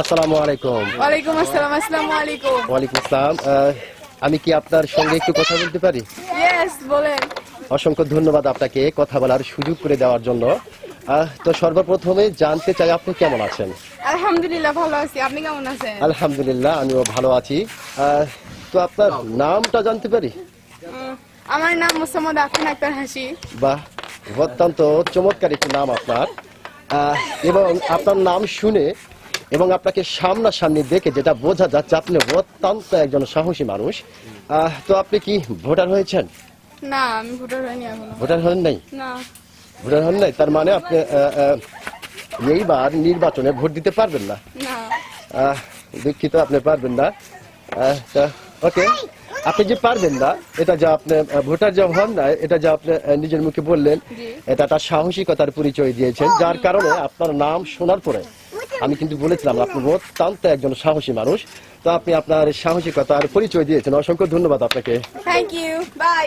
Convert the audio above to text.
আসসালামু আলাইকুম। ওয়ালাইকুম আসসালাম আসসালামু আলাইকুম। ওয়ালাইকুম আসসালাম। আমি কি আপনার সঙ্গে একটু কথা বলতে পারি? ইয়েস বলেন। অসংখ্য ধন্যবাদ আপনাকে কথা বলার সুযোগ করে দেওয়ার জন্য। তো সর্বপ্রথমে জানতে চাই আপনি কেমন আছেন? আলহামদুলিল্লাহ ভালো আছি। আপনি কেমন আছেন? আলহামদুলিল্লাহ আমিও ভালো আছি। তো আপনার নামটা জানতে পারি? আমার নাম মোসাম্মদ আফিন আক্তার হাসি বাহ অত্যন্ত চমৎকার একটি নাম আপনার। এবং আপনার নাম শুনে এবং আপনাকে সামনাসামনি দেখে যেটা বোঝা যাচ্ছে আপনি অত্যন্ত একজন সাহসী মানুষ। তো আপনি কি ভোটার হয়েছেন? না আমি ভোটার হয়নি এখনও। ভোটার হন নাই? না। ভোটার হন নাই? তার মানে আপনি এইবার নির্বাচনে ভোট দিতে পারবেন না? দুঃখিত আপনি পারবেন না। ওকে। আপনি যে পারবেন না এটা যা আপনি ভোটার যা হন না এটা যা আপনি নিজের মুখে বললেন এটা তার সাহসিকতার পরিচয় দিয়েছেন যার কারণে আপনার নাম শোনার পরে আমি কিন্তু বলেছিলাম আপনি অত্যন্ত একজন সাহসী মানুষ তো আপনি আপনার সাহসিকতার পরিচয় দিয়েছেন। অসংখ্য ধন্যবাদ আপনাকে। Thank you by